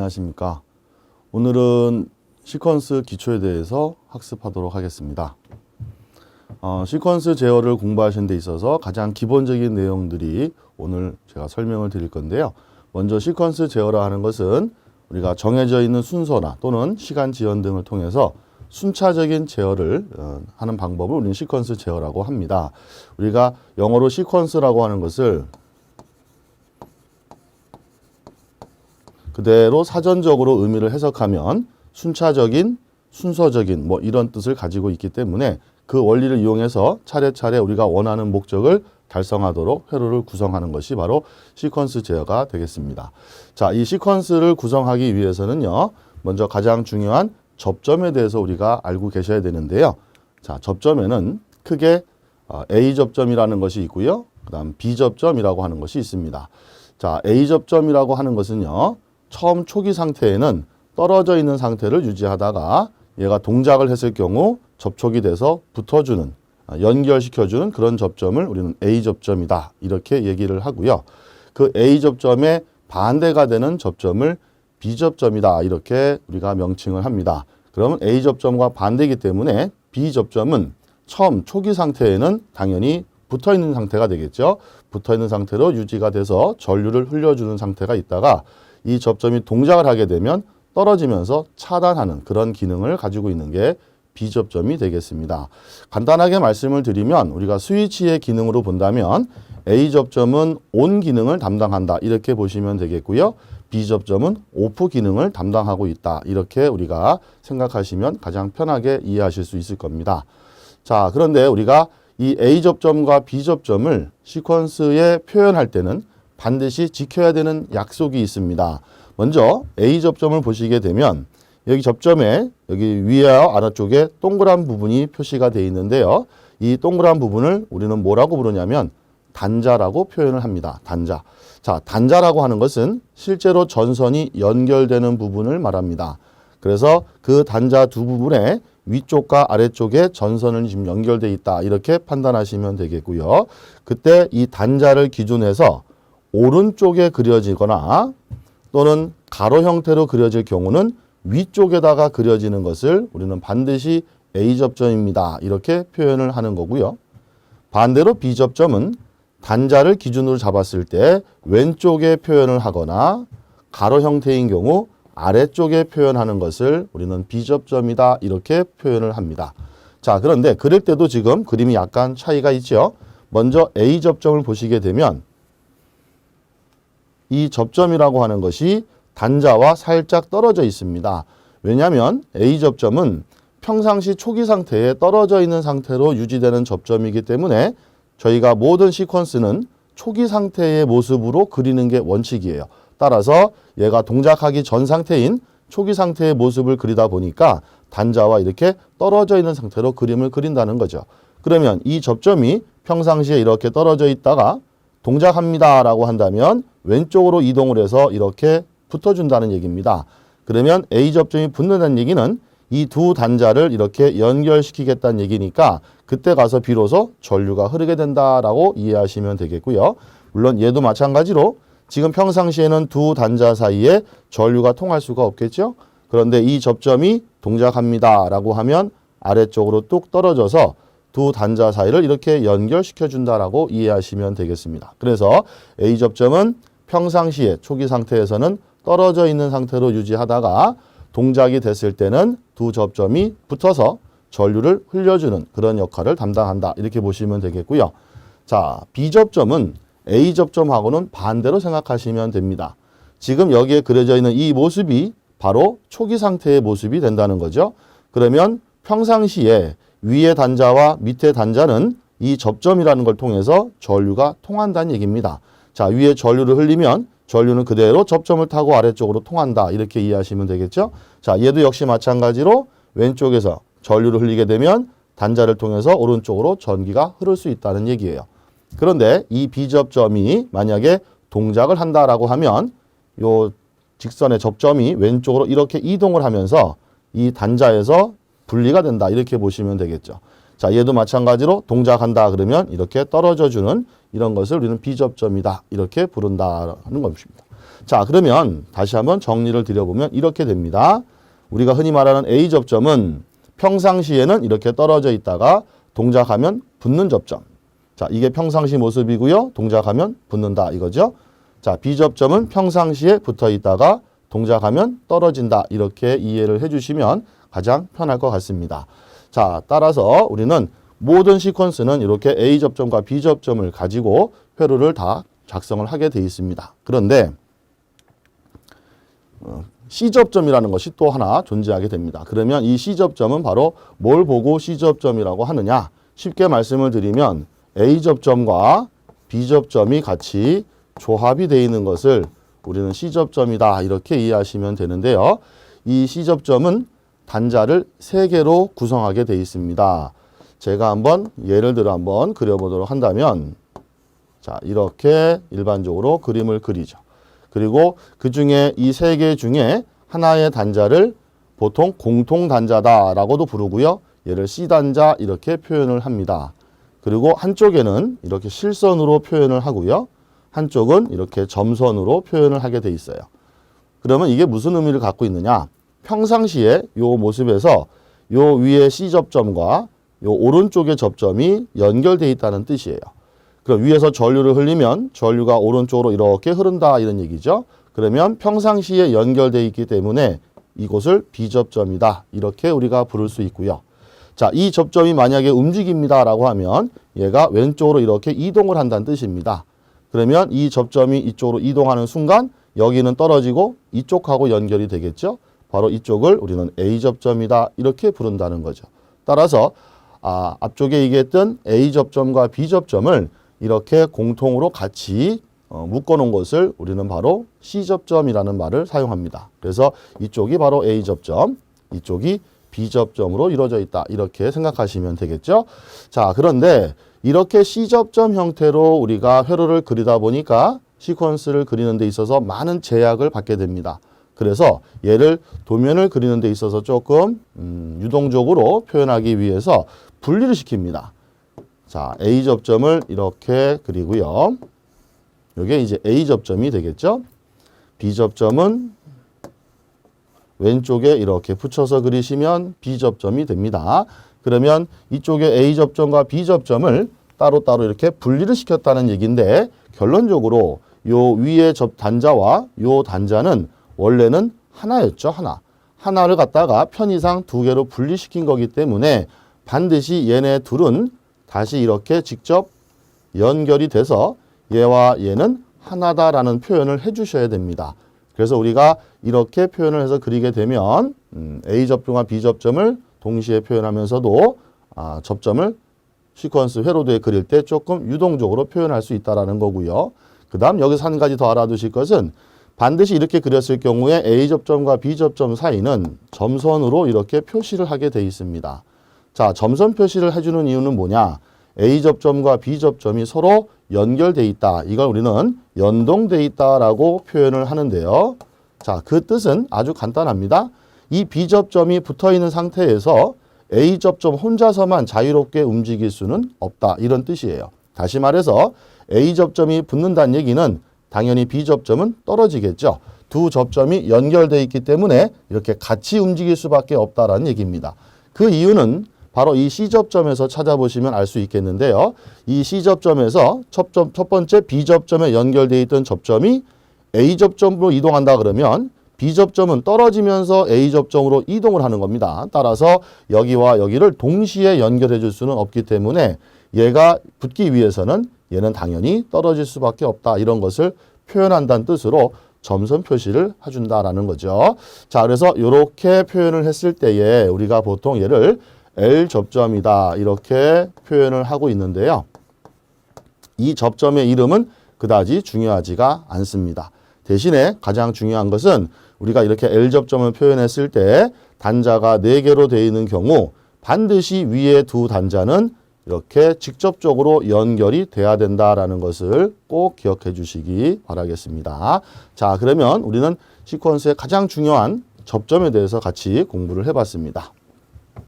안녕하십니까. 오늘은 시퀀스 기초에 대해서 학습하도록 하겠습니다. 어, 시퀀스 제어를 공부하시는 데 있어서 가장 기본적인 내용들이 오늘 제가 설명을 드릴 건데요. 먼저 시퀀스 제어라 하는 것은 우리가 정해져 있는 순서나 또는 시간 지연 등을 통해서 순차적인 제어를 어, 하는 방법을 우리는 시퀀스 제어라고 합니다. 우리가 영어로 시퀀스라고 하는 것을 그대로 사전적으로 의미를 해석하면 순차적인, 순서적인 뭐 이런 뜻을 가지고 있기 때문에 그 원리를 이용해서 차례차례 우리가 원하는 목적을 달성하도록 회로를 구성하는 것이 바로 시퀀스 제어가 되겠습니다. 자, 이 시퀀스를 구성하기 위해서는요. 먼저 가장 중요한 접점에 대해서 우리가 알고 계셔야 되는데요. 자, 접점에는 크게 어, A 접점이라는 것이 있고요. 그다음 B 접점이라고 하는 것이 있습니다. 자, A 접점이라고 하는 것은요. 처음 초기 상태에는 떨어져 있는 상태를 유지하다가 얘가 동작을 했을 경우 접촉이 돼서 붙어주는 아, 연결시켜주는 그런 접점을 우리는 A 접점이다 이렇게 얘기를 하고요. 그 A 접점의 반대가 되는 접점을 B 접점이다 이렇게 우리가 명칭을 합니다. 그러면 A 접점과 반대이기 때문에 B 접점은 처음 초기 상태에는 당연히 붙어 있는 상태가 되겠죠. 붙어 있는 상태로 유지가 돼서 전류를 흘려주는 상태가 있다가 이 접점이 동작을 하게 되면 떨어지면서 차단하는 그런 기능을 가지고 있는 게 B접점이 되겠습니다. 간단하게 말씀을 드리면 우리가 스위치의 기능으로 본다면 A접점은 ON 기능을 담당한다 이렇게 보시면 되겠고요. B접점은 OFF 기능을 담당하고 있다 이렇게 우리가 생각하시면 가장 편하게 이해하실 수 있을 겁니다. 자 그런데 우리가 이 A접점과 B접점을 시퀀스에 표현할 때는 반드시 지켜야 되는 약속이 있습니다. 먼저 A 접점을 보시게 되면 여기 접점에 여기 위와 아래쪽에 동그란 부분이 표시가 되어 있는데요. 이 동그란 부분을 우리는 뭐라고 부르냐면 단자라고 표현을 합니다. 단자. 자, 단자라고 하는 것은 실제로 전선이 연결되는 부분을 말합니다. 그래서 그 단자 두 부분에 위쪽과 아래쪽에 전선을 지금 연결돼 있다. 이렇게 판단하시면 되겠고요. 그때 이 단자를 기준해서 오른쪽에 그려지거나 또는 가로 형태로 그려질 경우는 위쪽에다가 그려지는 것을 우리는 반드시 A접점입니다. 이렇게 표현을 하는 거고요. 반대로 B접점은 단자를 기준으로 잡았을 때 왼쪽에 표현을 하거나 가로 형태인 경우 아래쪽에 표현하는 것을 우리는 B접점이다. 이렇게 표현을 합니다. 자, 그런데 그릴 때도 지금 그림이 약간 차이가 있죠. 먼저 A접점을 보시게 되면 이 접점이라고 하는 것이 단자와 살짝 떨어져 있습니다. 왜냐하면 A 접점은 평상시 초기 상태에 떨어져 있는 상태로 유지되는 접점이기 때문에 저희가 모든 시퀀스는 초기 상태의 모습으로 그리는 게 원칙이에요. 따라서 얘가 동작하기 전 상태인 초기 상태의 모습을 그리다 보니까 단자와 이렇게 떨어져 있는 상태로 그림을 그린다는 거죠. 그러면 이 접점이 평상시에 이렇게 떨어져 있다가 동작합니다 라고 한다면 왼쪽으로 이동을 해서 이렇게 붙어준다는 얘기입니다. 그러면 A 접점이 붙는다는 얘기는 이 두 단자를 이렇게 연결시키겠다는 얘기니까 그때 가서 비로소 전류가 흐르게 된다라고 이해하시면 되겠고요. 물론 얘도 마찬가지로 지금 평상시에는 두 단자 사이에 전류가 통할 수가 없겠죠. 그런데 이 접점이 동작합니다라고 하면 아래쪽으로 뚝 떨어져서 두 단자 사이를 이렇게 연결시켜 준다라고 이해하시면 되겠습니다. 그래서 A 접점은 평상시에 초기 상태에서는 떨어져 있는 상태로 유지하다가 동작이 됐을 때는 두 접점이 붙어서 전류를 흘려주는 그런 역할을 담당한다. 이렇게 보시면 되겠고요. 자, B 접점은 A 접점하고는 반대로 생각하시면 됩니다. 지금 여기에 그려져 있는 이 모습이 바로 초기 상태의 모습이 된다는 거죠. 그러면 평상시에 위의 단자와 밑의 단자는 이 접점이라는 걸 통해서 전류가 통한다는 얘기입니다. 자, 위에 전류를 흘리면 전류는 그대로 접점을 타고 아래쪽으로 통한다. 이렇게 이해하시면 되겠죠? 자, 얘도 역시 마찬가지로 왼쪽에서 전류를 흘리게 되면 단자를 통해서 오른쪽으로 전기가 흐를 수 있다는 얘기예요. 그런데 이 비접점이 만약에 동작을 한다라고 하면 요 직선의 접점이 왼쪽으로 이렇게 이동을 하면서 이 단자에서 분리가 된다. 이렇게 보시면 되겠죠. 자, 얘도 마찬가지로 동작한다 그러면 이렇게 떨어져 주는 이런 것을 우리는 비접점이다. 이렇게 부른다는 것입니다. 자, 그러면 다시 한번 정리를 드려보면 이렇게 됩니다. 우리가 흔히 말하는 A 접점은 평상시에는 이렇게 떨어져 있다가 동작하면 붙는 접점. 자, 이게 평상시 모습이고요. 동작하면 붙는다 이거죠. 자, B 접점은 평상시에 붙어 있다가 동작하면 떨어진다. 이렇게 이해를 해 주시면 가장 편할 것 같습니다. 자, 따라서 우리는 모든 시퀀스는 이렇게 A 접점과 B 접점을 가지고 회로를 다 작성을 하게 돼 있습니다. 그런데 어, C 접점이라는 것이 또 하나 존재하게 됩니다. 그러면 이 C 접점은 바로 뭘 보고 C 접점이라고 하느냐? 쉽게 말씀을 드리면 A 접점과 B 접점이 같이 조합이 되어 있는 것을 우리는 C 접점이다 이렇게 이해하시면 되는데요. 이 C 접점은 단자를 세 개로 구성하게 되어 있습니다. 제가 한번 예를 들어 한번 그려보도록 한다면 자 이렇게 일반적으로 그림을 그리죠. 그리고 그 중에 이 세 개 중에 하나의 단자를 보통 공통 단자다라고도 부르고요. 얘를 C 단자 이렇게 표현을 합니다. 그리고 한쪽에는 이렇게 실선으로 표현을 하고요. 한쪽은 이렇게 점선으로 표현을 하게 돼 있어요. 그러면 이게 무슨 의미를 갖고 있느냐? 평상시에 요 모습에서 요 위에 C 접점과 요 오른쪽의 접점이 연결돼 있다는 뜻이에요. 그럼 위에서 전류를 흘리면 전류가 오른쪽으로 이렇게 흐른다 이런 얘기죠. 그러면 평상시에 연결돼 있기 때문에 이곳을 비접점이다. 이렇게 우리가 부를 수 있고요. 자, 이 접점이 만약에 움직입니다 라고 하면 얘가 왼쪽으로 이렇게 이동을 한다는 뜻입니다. 그러면 이 접점이 이쪽으로 이동하는 순간 여기는 떨어지고 이쪽하고 연결이 되겠죠. 바로 이쪽을 우리는 A 접점이다. 이렇게 부른다는 거죠. 따라서 아, 앞쪽에 얘기했던 A 접점과 B 접점을 이렇게 공통으로 같이 어, 묶어놓은 것을 우리는 바로 C 접점이라는 말을 사용합니다. 그래서 이쪽이 바로 A 접점, 이쪽이 B 접점으로 이루어져 있다. 이렇게 생각하시면 되겠죠. 자, 그런데 이렇게 C 접점 형태로 우리가 회로를 그리다 보니까 시퀀스를 그리는 데 있어서 많은 제약을 받게 됩니다. 그래서 얘를 도면을 그리는 데 있어서 조금 음, 유동적으로 표현하기 위해서 분리를 시킵니다. 자, A 접점을 이렇게 그리고요. 이게 이제 A 접점이 되겠죠. B 접점은 왼쪽에 이렇게 붙여서 그리시면 B 접점이 됩니다. 그러면 이쪽에 A 접점과 B 접점을 따로따로 이렇게 분리를 시켰다는 얘기인데 결론적으로 요 위에 접 단자와 요 단자는 원래는 하나였죠. 하나. 하나를 갖다가 편의상 두 개로 분리시킨 거기 때문에 반드시 얘네 둘은 다시 이렇게 직접 연결이 돼서 얘와 얘는 하나다라는 표현을 해 주셔야 됩니다. 그래서 우리가 이렇게 표현을 해서 그리게 되면 음, A 접점과 B 접점을 동시에 표현하면서도 아, 접점을 시퀀스 회로도에 그릴 때 조금 유동적으로 표현할 수 있다라는 거고요. 그 다음 여기서 한 가지 더 알아두실 것은 반드시 이렇게 그렸을 경우에 A 접점과 B 접점 사이는 점선으로 이렇게 표시를 하게 돼 있습니다. 자, 점선 표시를 해주는 이유는 뭐냐? A 접점과 B 접점이 서로 연결돼 있다. 이걸 우리는 연동돼 있다라고 표현을 하는데요. 자, 그 뜻은 아주 간단합니다. 이 B 접점이 붙어 있는 상태에서 A 접점 혼자서만 자유롭게 움직일 수는 없다. 이런 뜻이에요. 다시 말해서 A 접점이 붙는다는 얘기는 당연히 B 접점은 떨어지겠죠. 두 접점이 연결돼 있기 때문에 이렇게 같이 움직일 수밖에 없다라는 얘기입니다. 그 이유는 바로 이 C접점에서 찾아보시면 알 수 있겠는데요. 이 C접점에서 첫, 점, 첫 번째 B접점에 연결되어 있던 접점이 A접점으로 이동한다 그러면 B접점은 떨어지면서 A접점으로 이동을 하는 겁니다. 따라서 여기와 여기를 동시에 연결해 줄 수는 없기 때문에 얘가 붙기 위해서는 얘는 당연히 떨어질 수밖에 없다. 이런 것을 표현한다는 뜻으로 점선 표시를 해준다라는 거죠. 자, 그래서 이렇게 표현을 했을 때에 우리가 보통 얘를 L 접점이다 이렇게 표현을 하고 있는데요. 이 접점의 이름은 그다지 중요하지가 않습니다. 대신에 가장 중요한 것은 우리가 이렇게 L 접점을 표현했을 때 단자가 네개로 되어 있는 경우 반드시 위에 두 단자는 이렇게 직접적으로 연결이 돼야 된다라는 것을 꼭 기억해 주시기 바라겠습니다. 자, 그러면 우리는 시퀀스의 가장 중요한 접점에 대해서 같이 공부를 해 봤습니다.